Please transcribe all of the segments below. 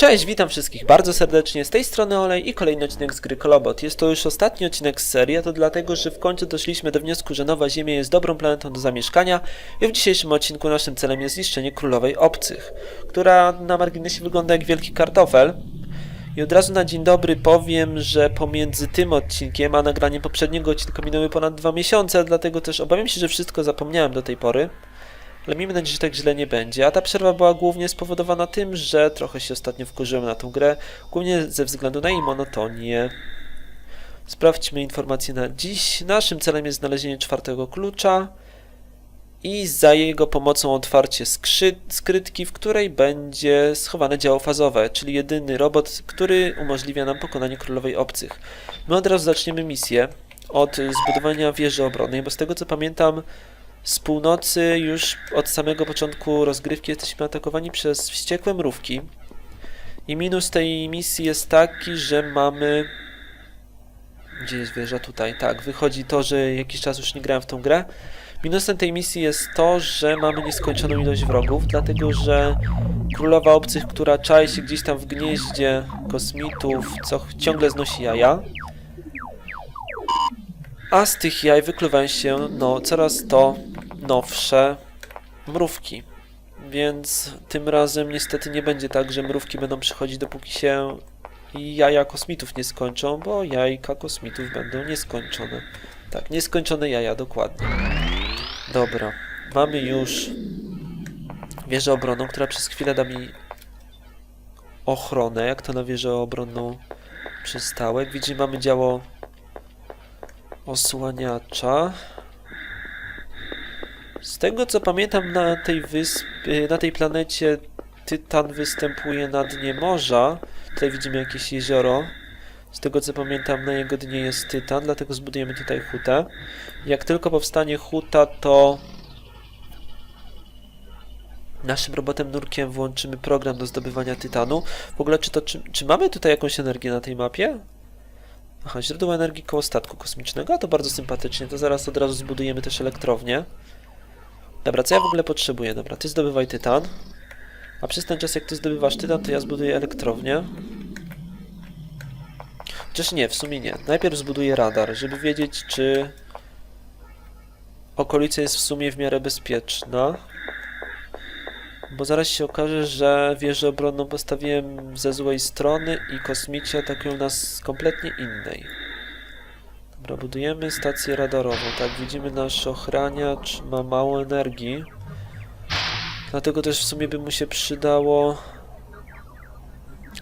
Cześć, witam wszystkich bardzo serdecznie, z tej strony Olej i kolejny odcinek z gry Kolobot. Jest to już ostatni odcinek z serii, a to dlatego, że w końcu doszliśmy do wniosku, że Nowa Ziemia jest dobrą planetą do zamieszkania i w dzisiejszym odcinku naszym celem jest zniszczenie Królowej Obcych, która na marginesie wygląda jak wielki kartofel. I od razu na dzień dobry powiem, że pomiędzy tym odcinkiem a nagraniem poprzedniego odcinka minęły ponad dwa miesiące, dlatego też obawiam się, że wszystko zapomniałem do tej pory. Ale miejmy nadzieję, że tak źle nie będzie. A ta przerwa była głównie spowodowana tym, że trochę się ostatnio wkurzyłem na tą grę, głównie ze względu na jej monotonię. Sprawdźmy informacje na dziś. Naszym celem jest znalezienie czwartego klucza i za jego pomocą otwarcie skrytki, w której będzie schowane działo fazowe, czyli jedyny robot, który umożliwia nam pokonanie królowej obcych. My od razu zaczniemy misję od zbudowania wieży obronnej, bo z tego co pamiętam, z północy już od samego początku rozgrywki jesteśmy atakowani przez wściekłe mrówki. I minus tej misji jest taki, że mamy... Gdzie jest wieża? Tutaj. Tak, wychodzi to, że jakiś czas już nie grałem w tą grę. Minusem tej misji jest to, że mamy nieskończoną ilość wrogów, dlatego że królowa obcych, która czai się gdzieś tam w gnieździe kosmitów, co ciągle znosi jaja. A z tych jaj wykluwają się no, coraz to nowsze mrówki. Więc tym razem niestety nie będzie tak, że mrówki będą przychodzić dopóki się jaja kosmitów nie skończą, bo jajka kosmitów będą nieskończone. Tak, nieskończone jaja, dokładnie. Dobra, mamy już wieżę obronną, która przez chwilę da mi ochronę, jak to na wieżę obronną przystało. Jak widzimy, mamy działo osłaniacza. Z tego co pamiętam na tej wyspie, na tej planecie Tytan występuje na dnie morza. Tutaj widzimy jakieś jezioro. Z tego co pamiętam na jego dnie jest Tytan, dlatego zbudujemy tutaj hutę. Jak tylko powstanie huta, to naszym robotem nurkiem włączymy program do zdobywania Tytanu. W ogóle czy to czy, czy mamy tutaj jakąś energię na tej mapie? Aha, źródło energii koło statku kosmicznego, to bardzo sympatycznie. To zaraz od razu zbudujemy też elektrownię. Dobra, co ja w ogóle potrzebuję? Dobra, ty zdobywaj tytan. A przez ten czas, jak ty zdobywasz tytan, to ja zbuduję elektrownię. Chociaż nie, w sumie nie. Najpierw zbuduję radar, żeby wiedzieć, czy okolica jest w sumie w miarę bezpieczna. Bo zaraz się okaże, że wieżę obronną postawiłem ze złej strony i kosmici atakują nas z kompletnie innej. Dobra, budujemy stację radarową. Tak, widzimy nasz ochraniacz ma mało energii. Dlatego też w sumie by mu się przydało...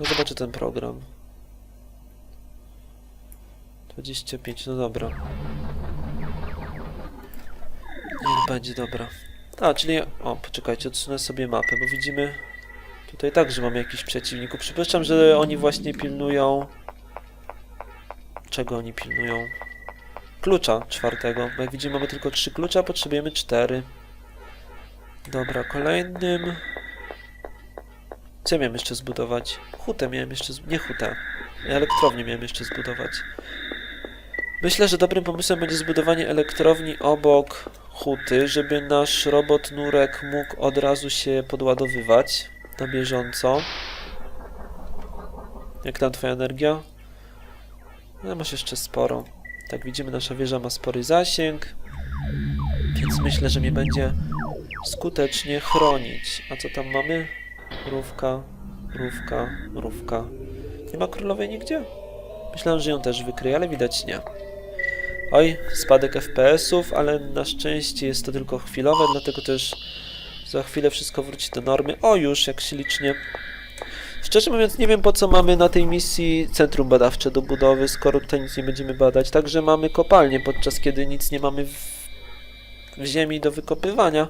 No zobaczę ten program. 25, no dobra. Niech będzie, dobra. A, czyli... O, poczekajcie, odsunę sobie mapę, bo widzimy... Tutaj także mamy jakichś przeciwników. Przypuszczam, że oni właśnie pilnują... Czego oni pilnują? Klucza czwartego. Bo jak widzimy, mamy tylko trzy klucze, a potrzebujemy cztery. Dobra, kolejnym... Co miałem jeszcze zbudować? Hutę miałem jeszcze... Z... Nie hutę. Elektrownię miałem jeszcze zbudować. Myślę, że dobrym pomysłem będzie zbudowanie elektrowni obok huty, żeby nasz robot nurek mógł od razu się podładowywać na bieżąco. Jak tam twoja energia? No, masz jeszcze sporo. Tak widzimy, nasza wieża ma spory zasięg, więc myślę, że mnie będzie skutecznie chronić. A co tam mamy? Mrówka, mrówka, mrówka. Nie ma królowej nigdzie? Myślałem, że ją też wykryje, ale widać nie. Oj, spadek FPS-ów, ale na szczęście jest to tylko chwilowe, dlatego też za chwilę wszystko wróci do normy. O, już, jak się licznie. Szczerze mówiąc, nie wiem po co mamy na tej misji centrum badawcze do budowy, skoro tutaj nic nie będziemy badać. Także mamy kopalnię, podczas kiedy nic nie mamy w, w ziemi do wykopywania.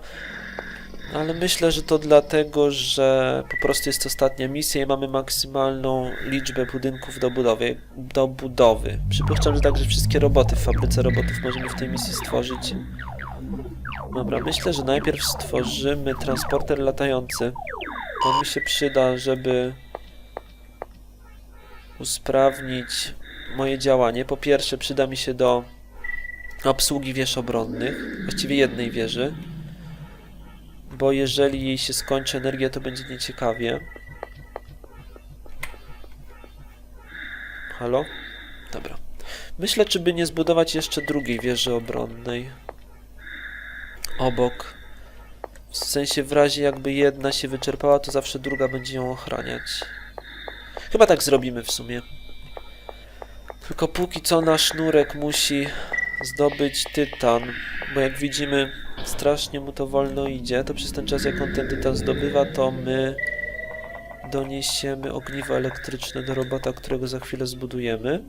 Ale myślę, że to dlatego, że po prostu jest ostatnia misja i mamy maksymalną liczbę budynków do budowy. Do budowy. Przypuszczam, że także wszystkie roboty w fabryce robotów możemy w tej misji stworzyć. Dobra, myślę, że najpierw stworzymy transporter latający. On mi się przyda, żeby usprawnić moje działanie. Po pierwsze, przyda mi się do obsługi wież obronnych, właściwie jednej wieży bo jeżeli jej się skończy energia, to będzie nieciekawie. Halo? Dobra. Myślę, czy by nie zbudować jeszcze drugiej wieży obronnej. Obok. W sensie w razie jakby jedna się wyczerpała, to zawsze druga będzie ją ochraniać. Chyba tak zrobimy w sumie. Tylko póki co nasz sznurek musi zdobyć tytan, bo jak widzimy strasznie mu to wolno idzie, to przez ten czas jak on ten tytan zdobywa, to my doniesiemy ogniwo elektryczne do robota, którego za chwilę zbudujemy.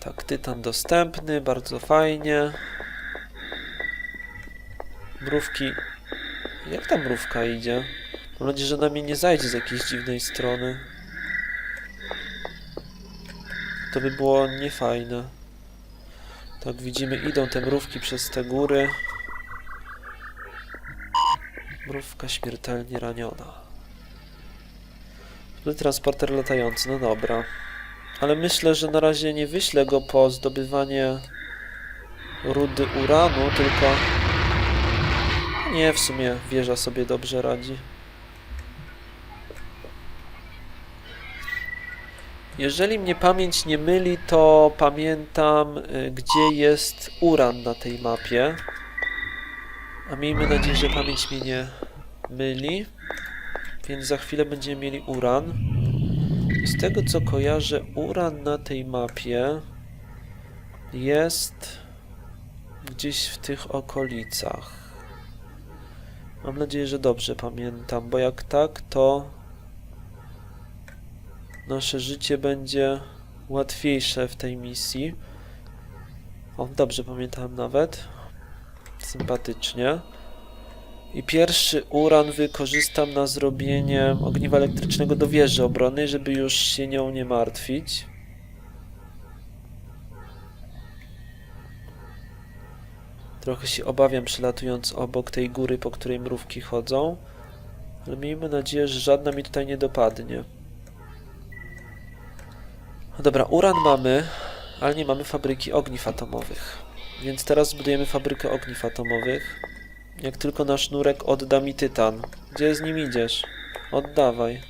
Tak, tytan dostępny, bardzo fajnie. Mrówki. Jak ta mrówka idzie? Mam nadzieję, że na mnie nie zajdzie z jakiejś dziwnej strony. To by było niefajne. Tak, widzimy, idą te mrówki przez te góry. Mrówka śmiertelnie raniona. Tutaj transporter latający, no dobra. Ale myślę, że na razie nie wyślę go po zdobywanie rudy uranu, tylko... Nie, w sumie wieża sobie dobrze radzi. Jeżeli mnie pamięć nie myli, to pamiętam, y, gdzie jest uran na tej mapie. A miejmy nadzieję, że pamięć mnie nie myli. Więc za chwilę będziemy mieli uran. Z tego co kojarzę, uran na tej mapie jest gdzieś w tych okolicach. Mam nadzieję, że dobrze pamiętam, bo jak tak, to nasze życie będzie łatwiejsze w tej misji. O, dobrze pamiętałem nawet. Sympatycznie. I pierwszy uran wykorzystam na zrobienie ogniwa elektrycznego do wieży obronnej, żeby już się nią nie martwić. Trochę się obawiam przelatując obok tej góry, po której mrówki chodzą. Ale miejmy nadzieję, że żadna mi tutaj nie dopadnie. Dobra, uran mamy, ale nie mamy fabryki ogniw atomowych. Więc teraz zbudujemy fabrykę ogniw atomowych. Jak tylko nasz nurek odda mi tytan. Gdzie z nim idziesz? Oddawaj.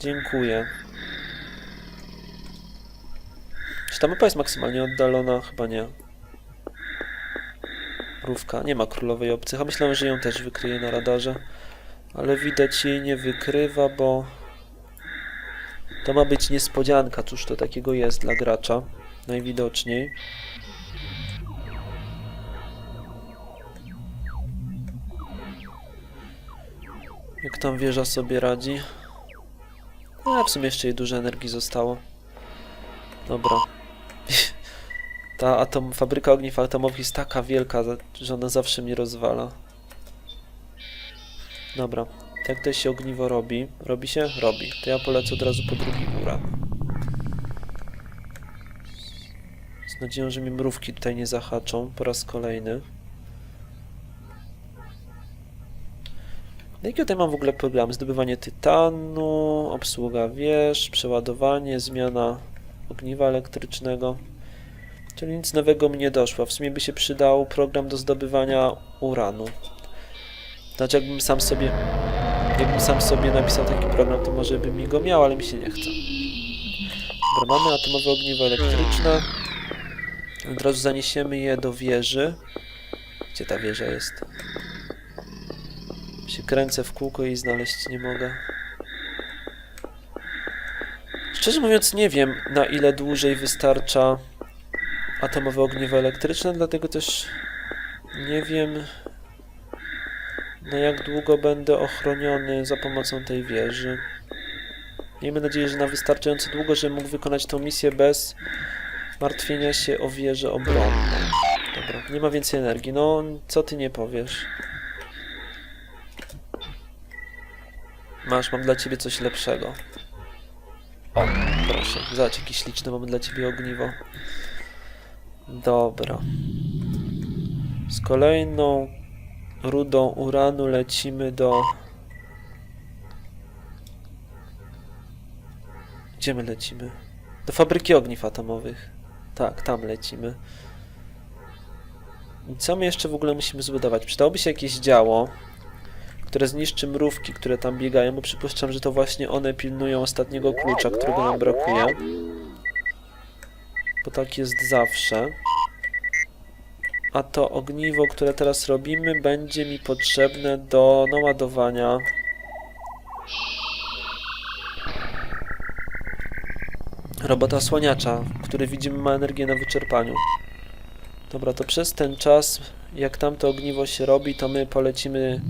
Dziękuję. Czy ta mapa jest maksymalnie oddalona? Chyba nie. Mrówka. Nie ma królowej obcych, a myślałem, że ją też wykryje na radarze. Ale widać jej nie wykrywa, bo... To ma być niespodzianka, cóż to takiego jest dla gracza. Najwidoczniej. Jak tam wieża sobie radzi? No, w sumie jeszcze jej dużo energii zostało. Dobra. Ta atom, fabryka ogniw atomowych jest taka wielka, że ona zawsze mnie rozwala. Dobra. Jak to się ogniwo robi? Robi się? Robi. To ja polecę od razu po drugi uran. Z nadzieją, że mi mrówki tutaj nie zahaczą po raz kolejny. Jakie tutaj mam w ogóle programy? Zdobywanie tytanu, obsługa wież, przeładowanie, zmiana ogniwa elektrycznego. Czyli nic nowego mi nie doszło. W sumie by się przydał program do zdobywania uranu. Znaczy jakbym sam sobie jakbym sam sobie napisał taki program, to może bym mi go miał, ale mi się nie chce. Dobra, mamy atomowe ogniwo elektryczne. Od razu zaniesiemy je do wieży. Gdzie ta wieża jest? się kręcę w kółko i znaleźć nie mogę. Szczerze mówiąc nie wiem na ile dłużej wystarcza atomowe ogniwo elektryczne, dlatego też nie wiem na jak długo będę ochroniony za pomocą tej wieży. Miejmy nadzieję, że na wystarczająco długo, żebym mógł wykonać tą misję bez martwienia się o wieżę obronną. Dobra, nie ma więcej energii. No, co ty nie powiesz? Masz, mam dla ciebie coś lepszego. O, proszę, zobacz, jakie śliczne mamy dla ciebie ogniwo. Dobra. Z kolejną rudą uranu lecimy do... Gdzie my lecimy? Do fabryki ogniw atomowych. Tak, tam lecimy. I co my jeszcze w ogóle musimy zbudować? Przydałoby się jakieś działo, które zniszczy mrówki, które tam biegają, bo przypuszczam, że to właśnie one pilnują ostatniego klucza, którego nam brakuje. Bo tak jest zawsze. A to ogniwo, które teraz robimy, będzie mi potrzebne do naładowania robota słaniacza, który widzimy ma energię na wyczerpaniu. Dobra, to przez ten czas, jak tamto ogniwo się robi, to my polecimy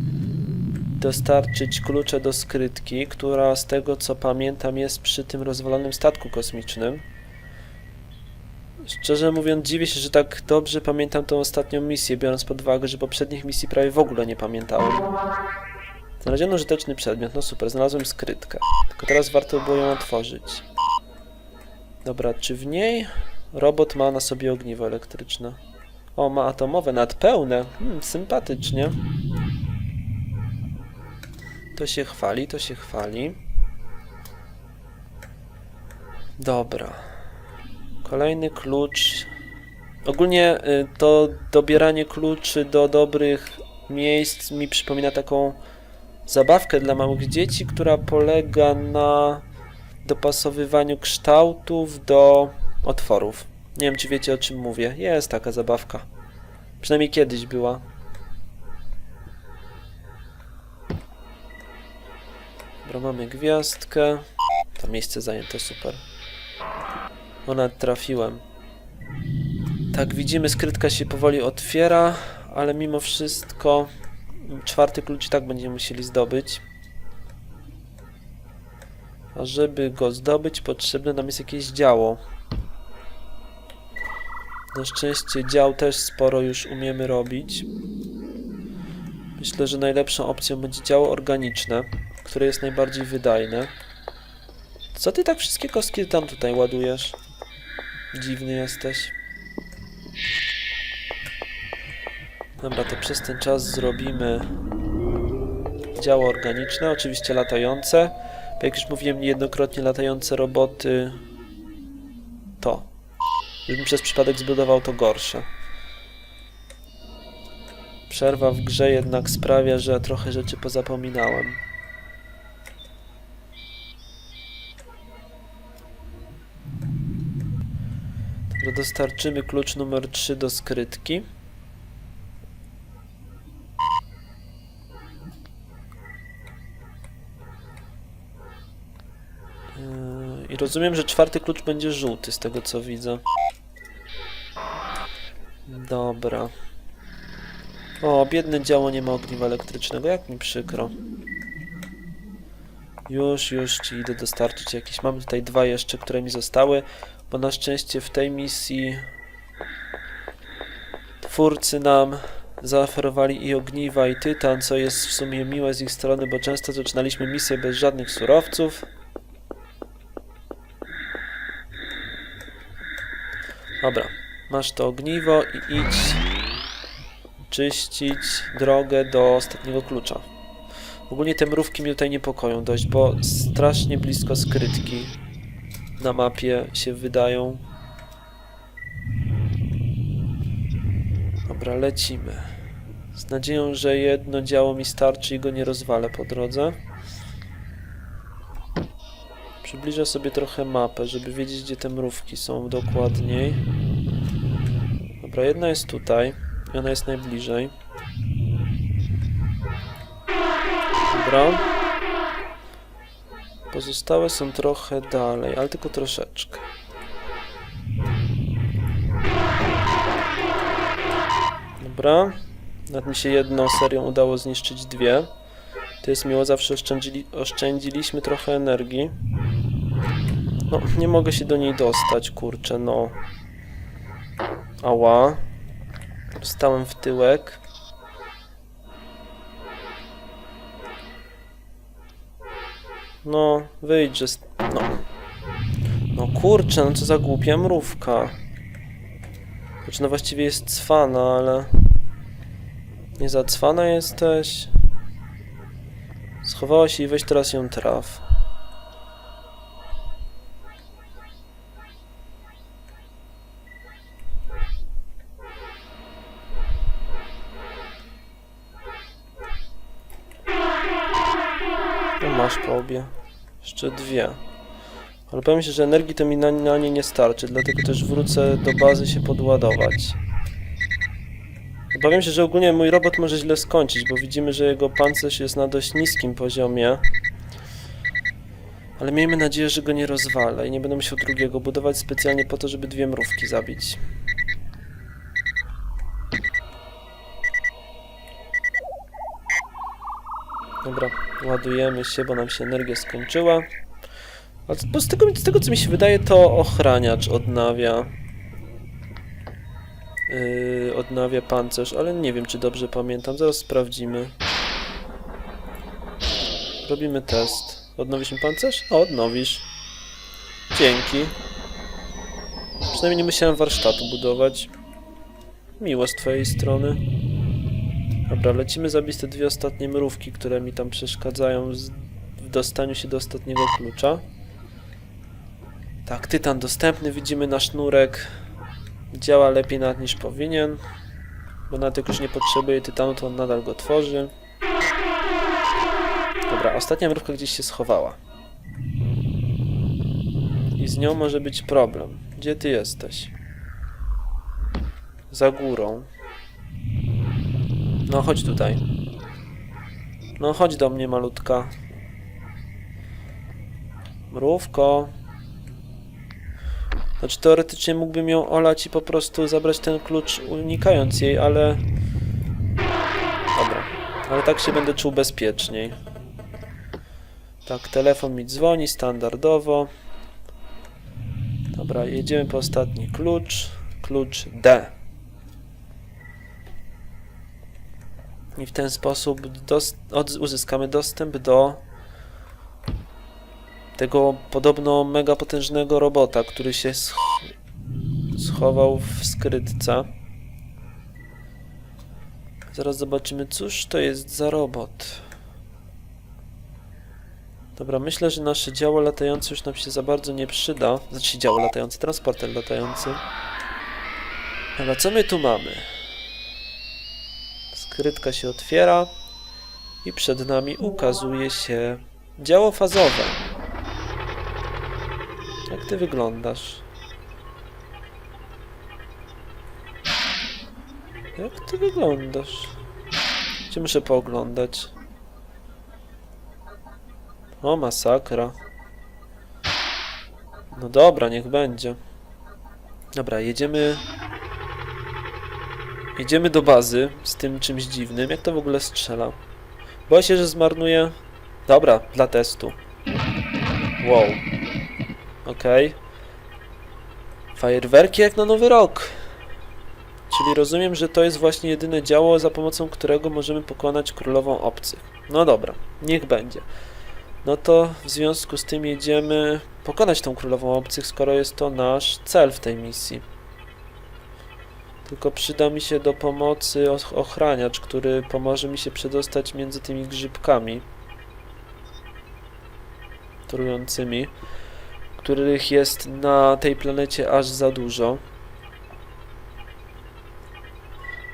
dostarczyć klucze do skrytki, która z tego co pamiętam jest przy tym rozwalonym statku kosmicznym. Szczerze mówiąc, dziwię się, że tak dobrze pamiętam tą ostatnią misję, biorąc pod uwagę, że poprzednich misji prawie w ogóle nie pamiętałem. Znaleziono użyteczny przedmiot, no super, znalazłem skrytkę. Tylko teraz warto było ją otworzyć. Dobra, czy w niej robot ma na sobie ogniwo elektryczne? O, ma atomowe, nad pełne. Hmm, sympatycznie. To się chwali, to się chwali. Dobra. Kolejny klucz. Ogólnie y, to dobieranie kluczy do dobrych miejsc mi przypomina taką zabawkę dla małych dzieci, która polega na dopasowywaniu kształtów do otworów. Nie wiem, czy wiecie o czym mówię. Jest taka zabawka. Przynajmniej kiedyś była. Dobra, mamy gwiazdkę. To miejsce zajęte, super. Ona trafiłem. Tak, widzimy, skrytka się powoli otwiera, ale mimo wszystko czwarty klucz i tak będziemy musieli zdobyć. A żeby go zdobyć, potrzebne nam jest jakieś działo. Na szczęście dział też sporo już umiemy robić. Myślę, że najlepszą opcją będzie działo organiczne, które jest najbardziej wydajne. Co ty tak wszystkie kostki tam tutaj ładujesz? Dziwny jesteś. Dobra, to przez ten czas zrobimy działo organiczne, oczywiście latające. Jak już mówiłem niejednokrotnie, latające roboty to. Gdybym przez przypadek zbudował to gorsze. Przerwa w grze jednak sprawia, że trochę rzeczy pozapominałem. Dobra, dostarczymy klucz numer 3 do skrytki. Yy, I rozumiem, że czwarty klucz będzie żółty, z tego co widzę. Dobra. O, biedne działo nie ma ogniwa elektrycznego, jak mi przykro. Już, już ci idę dostarczyć jakieś. Mam tutaj dwa jeszcze, które mi zostały, bo na szczęście w tej misji twórcy nam zaoferowali i ogniwa, i tytan, co jest w sumie miłe z ich strony, bo często zaczynaliśmy misję bez żadnych surowców. Dobra, masz to ogniwo i idź czyścić drogę do ostatniego klucza. Ogólnie te mrówki mnie tutaj niepokoją dość, bo strasznie blisko skrytki na mapie się wydają. Dobra, lecimy. Z nadzieją, że jedno działo mi starczy i go nie rozwalę po drodze. Przybliżę sobie trochę mapę, żeby wiedzieć, gdzie te mrówki są dokładniej. Dobra, jedna jest tutaj i ona jest najbliżej. Dobra. Pozostałe są trochę dalej, ale tylko troszeczkę. Dobra. Nawet mi się jedną serią udało zniszczyć dwie. To jest miło, zawsze oszczędzili, oszczędziliśmy trochę energii. No, nie mogę się do niej dostać, kurczę, no. Ała. Stałem w tyłek. No, wyjdź, że... st- No. No kurczę, no co za głupia mrówka. Znaczy, no właściwie jest cwana, ale... Nie za cwana jesteś. Schowała się i weź teraz ją traf. No masz po obie. Jeszcze dwie. Ale powiem się, że energii to mi na, na nie nie starczy, dlatego też wrócę do bazy się podładować. Obawiam się, że ogólnie mój robot może źle skończyć, bo widzimy, że jego pancerz jest na dość niskim poziomie. Ale miejmy nadzieję, że go nie rozwalę i nie będę musiał drugiego budować specjalnie po to, żeby dwie mrówki zabić. Dobra, ładujemy się, bo nam się energia skończyła. A z- tego, z tego co mi się wydaje, to ochraniacz odnawia. Yy, odnawia pancerz, ale nie wiem, czy dobrze pamiętam. Zaraz sprawdzimy. Robimy test. Odnowisz mi pancerz? O, odnowisz. Dzięki. Przynajmniej nie musiałem warsztatu budować. Miło z twojej strony. Dobra, lecimy zabić te dwie ostatnie mrówki, które mi tam przeszkadzają w dostaniu się do ostatniego klucza. Tak, tytan dostępny, widzimy na sznurek. Działa lepiej nawet niż powinien. Bo nawet jak już nie potrzebuje tytanu, to on nadal go tworzy. Dobra, ostatnia mrówka gdzieś się schowała. I z nią może być problem. Gdzie ty jesteś? Za górą. No chodź tutaj. No chodź do mnie, malutka. Mrówko. Znaczy teoretycznie mógłbym ją olać i po prostu zabrać ten klucz unikając jej, ale... Dobra. Ale tak się będę czuł bezpieczniej. Tak, telefon mi dzwoni standardowo. Dobra, jedziemy po ostatni klucz. Klucz D. I w ten sposób uzyskamy dostęp do tego podobno mega potężnego robota, który się sch schował w skrytce. Zaraz zobaczymy, cóż to jest za robot. Dobra, myślę, że nasze działo latające już nam się za bardzo nie przyda. Znaczy działo latające, transporter latający. Ale co my tu mamy? Skrytka się otwiera i przed nami ukazuje się działo fazowe. Jak ty wyglądasz? Jak ty wyglądasz? Cię muszę pooglądać. O, masakra. No dobra, niech będzie. Dobra, jedziemy... Jedziemy do bazy z tym czymś dziwnym. Jak to w ogóle strzela? Boję się, że zmarnuję... Dobra, dla testu. Wow. Okej. Fajerwerki jak na nowy rok. Czyli rozumiem, że to jest właśnie jedyne działo, za pomocą którego możemy pokonać królową obcych. No dobra, niech będzie. No to w związku z tym jedziemy pokonać tą królową obcych, skoro jest to nasz cel w tej misji. Tylko przyda mi się do pomocy och- ochraniacz, który pomoże mi się przedostać między tymi grzybkami trującymi, których jest na tej planecie aż za dużo.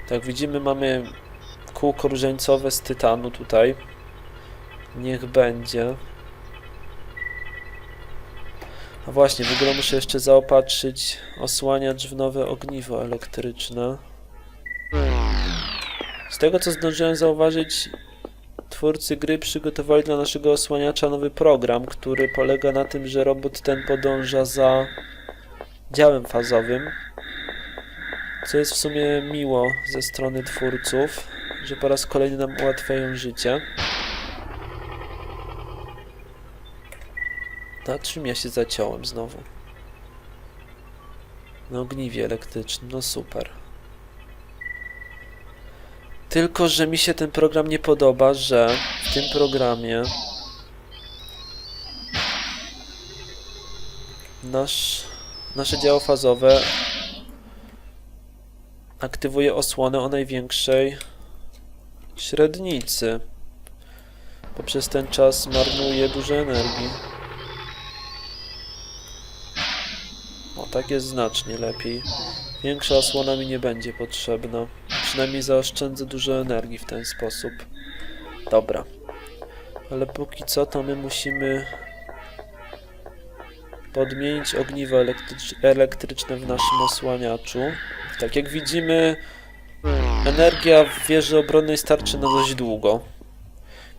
Tak widzimy mamy kółko różańcowe z tytanu tutaj. Niech będzie. A właśnie, w ogóle muszę jeszcze zaopatrzyć osłaniacz w nowe ogniwo elektryczne. Z tego co zdążyłem zauważyć, twórcy gry przygotowali dla naszego osłaniacza nowy program, który polega na tym, że robot ten podąża za działem fazowym. Co jest w sumie miło ze strony twórców, że po raz kolejny nam ułatwiają życie. Na czym ja się zaciąłem znowu? Na ogniwie elektrycznym, no super. Tylko, że mi się ten program nie podoba, że w tym programie nasz, nasze działo fazowe aktywuje osłonę o największej średnicy. Bo przez ten czas marnuje dużo energii. Tak jest znacznie lepiej. Większa osłona mi nie będzie potrzebna. Przynajmniej zaoszczędzę dużo energii w ten sposób. Dobra. Ale póki co to my musimy podmienić ogniwo elektrycz elektryczne w naszym osłaniaczu. Tak jak widzimy, energia w wieży obronnej starczy na dość długo.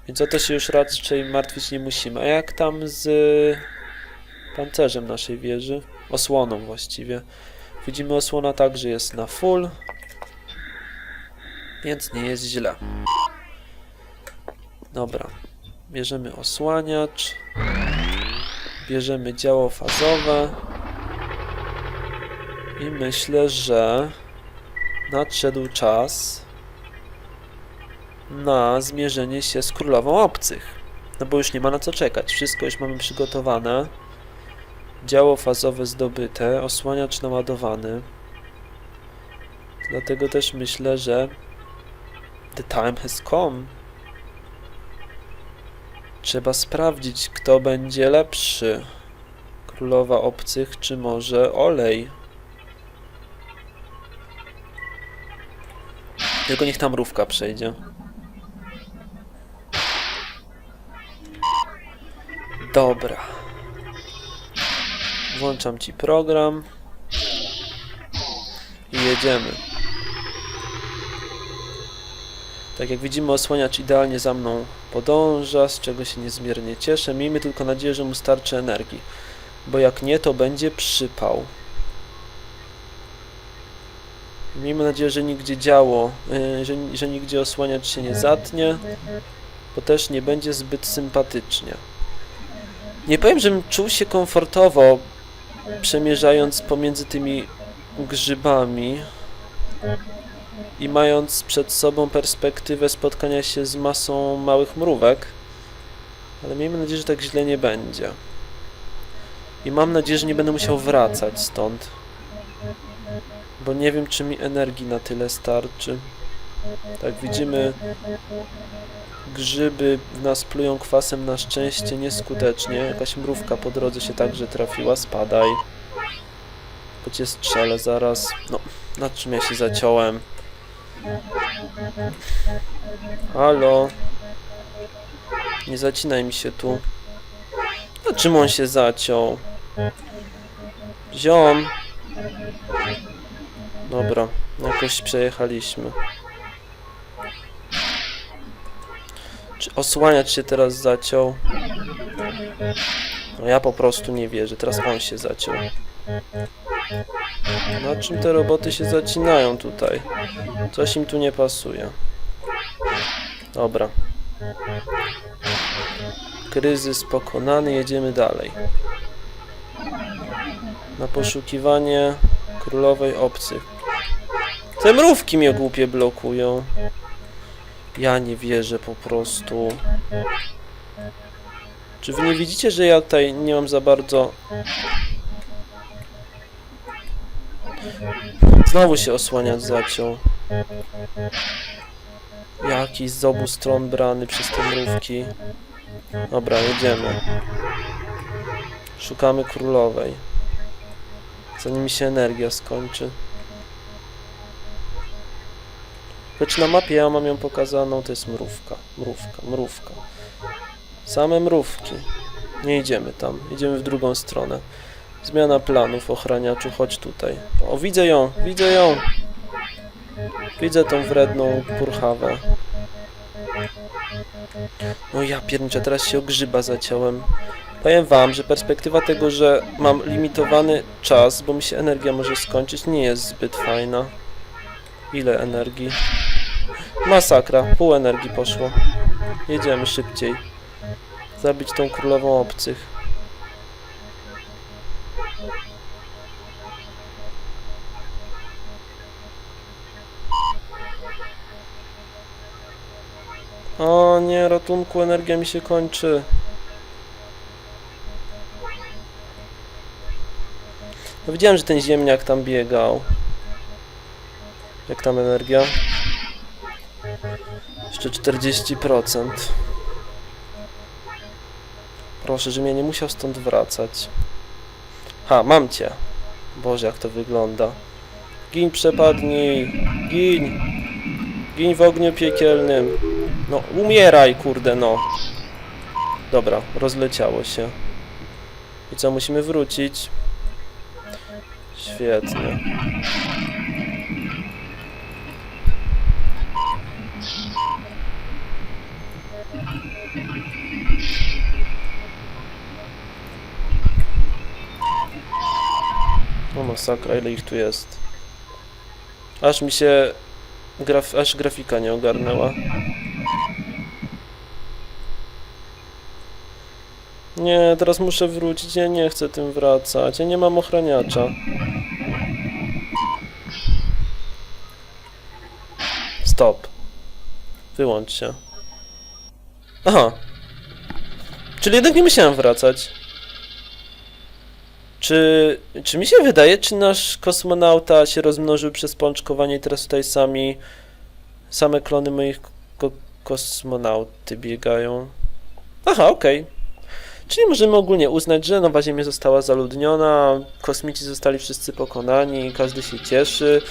Więc o to się już raczej martwić nie musimy. A jak tam z pancerzem naszej wieży? Osłoną właściwie. Widzimy osłona także jest na full. Więc nie jest źle. Dobra. Bierzemy osłaniacz. Bierzemy działo fazowe. I myślę, że nadszedł czas na zmierzenie się z królową obcych. No bo już nie ma na co czekać. Wszystko już mamy przygotowane. Działo fazowe zdobyte, osłaniacz naładowany. Dlatego też myślę, że the time has come. Trzeba sprawdzić, kto będzie lepszy. Królowa obcych, czy może olej? Tylko niech tam mrówka przejdzie. Dobra. Włączam ci program. I jedziemy. Tak jak widzimy, osłaniacz idealnie za mną podąża, z czego się niezmiernie cieszę. Miejmy tylko nadzieję, że mu starczy energii. Bo jak nie, to będzie przypał. Miejmy nadzieję, że nigdzie działo, yy, że, że nigdzie osłaniacz się nie zatnie, bo też nie będzie zbyt sympatycznie. Nie powiem, żebym czuł się komfortowo przemierzając pomiędzy tymi grzybami i mając przed sobą perspektywę spotkania się z masą małych mrówek, ale miejmy nadzieję, że tak źle nie będzie. I mam nadzieję, że nie będę musiał wracać stąd, bo nie wiem, czy mi energii na tyle starczy. Tak, widzimy, grzyby w nas plują kwasem na szczęście nieskutecznie. Jakaś mrówka po drodze się także trafiła, spadaj. Bo cię strzelę zaraz. No, nad czym ja się zaciąłem? Halo? Nie zacinaj mi się tu. Na czym on się zaciął? Ziom! Dobra, jakoś przejechaliśmy. Czy osłaniacz się teraz zaciął? No ja po prostu nie wierzę, teraz on się zaciął. Na czym te roboty się zacinają tutaj? Coś im tu nie pasuje. Dobra. Kryzys pokonany, jedziemy dalej. Na poszukiwanie królowej obcych. Te mrówki mnie głupie blokują. Ja nie wierzę po prostu. Czy wy nie widzicie, że ja tutaj nie mam za bardzo... Znowu się osłaniać zaciął. Jakiś z obu stron brany przez te mrówki. Dobra, jedziemy. Szukamy królowej. Zanim mi się energia skończy. Choć na mapie ja mam ją pokazaną, to jest mrówka, mrówka, mrówka. Same mrówki. Nie idziemy tam, idziemy w drugą stronę. Zmiana planów, ochraniaczu, chodź tutaj. O, widzę ją, widzę ją. Widzę tą wredną purchawę. No ja pierniczę, teraz się o grzyba zaciąłem. Powiem wam, że perspektywa tego, że mam limitowany czas, bo mi się energia może skończyć, nie jest zbyt fajna. Ile energii? Masakra, pół energii poszło. Jedziemy szybciej. Zabić tą królową obcych. O nie, ratunku, energia mi się kończy. No widziałem, że ten ziemniak tam biegał. Jak tam energia? Jeszcze 40%. Proszę, żebym ja nie musiał stąd wracać. Ha, mam cię. Boże, jak to wygląda. Gin przepadnij. Gin. Gin w ogniu piekielnym. No, umieraj, kurde, no. Dobra, rozleciało się. I co, musimy wrócić? Świetnie. Masakra, ile ich tu jest. Aż mi się... Graf, aż grafika nie ogarnęła. Nie, teraz muszę wrócić, ja nie chcę tym wracać, ja nie mam ochraniacza. Stop. Wyłącz się. Aha. Czyli jednak nie musiałem wracać. Czy, czy mi się wydaje, czy nasz kosmonauta się rozmnożył przez pączkowanie i teraz tutaj sami same klony moich ko kosmonauty biegają? Aha, okej. Czyli możemy ogólnie uznać, że Nowa Ziemia została zaludniona, kosmici zostali wszyscy pokonani, każdy się cieszy.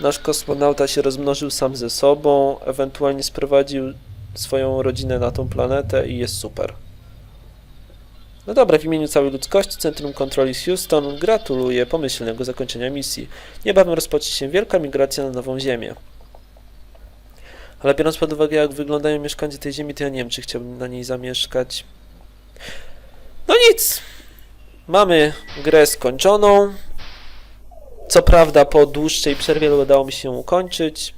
Nasz kosmonauta się rozmnożył sam ze sobą, ewentualnie sprowadził swoją rodzinę na tą planetę i jest super. No dobra, w imieniu całej ludzkości Centrum Kontroli z Houston gratuluję pomyślnego zakończenia misji. Niebawem rozpocznie się wielka migracja na Nową Ziemię. Ale biorąc pod uwagę, jak wyglądają mieszkańcy tej ziemi, to ja nie wiem, czy chciałbym na niej zamieszkać. No nic. Mamy grę skończoną. Co prawda po dłuższej przerwie udało mi się ukończyć.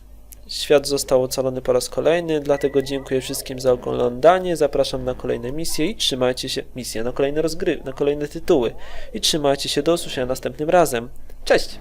Świat został ocalony po raz kolejny, dlatego dziękuję wszystkim za oglądanie. Zapraszam na kolejne misje i trzymajcie się. Misje na kolejne rozgry, na kolejne tytuły. I trzymajcie się do usłyszenia następnym razem. Cześć!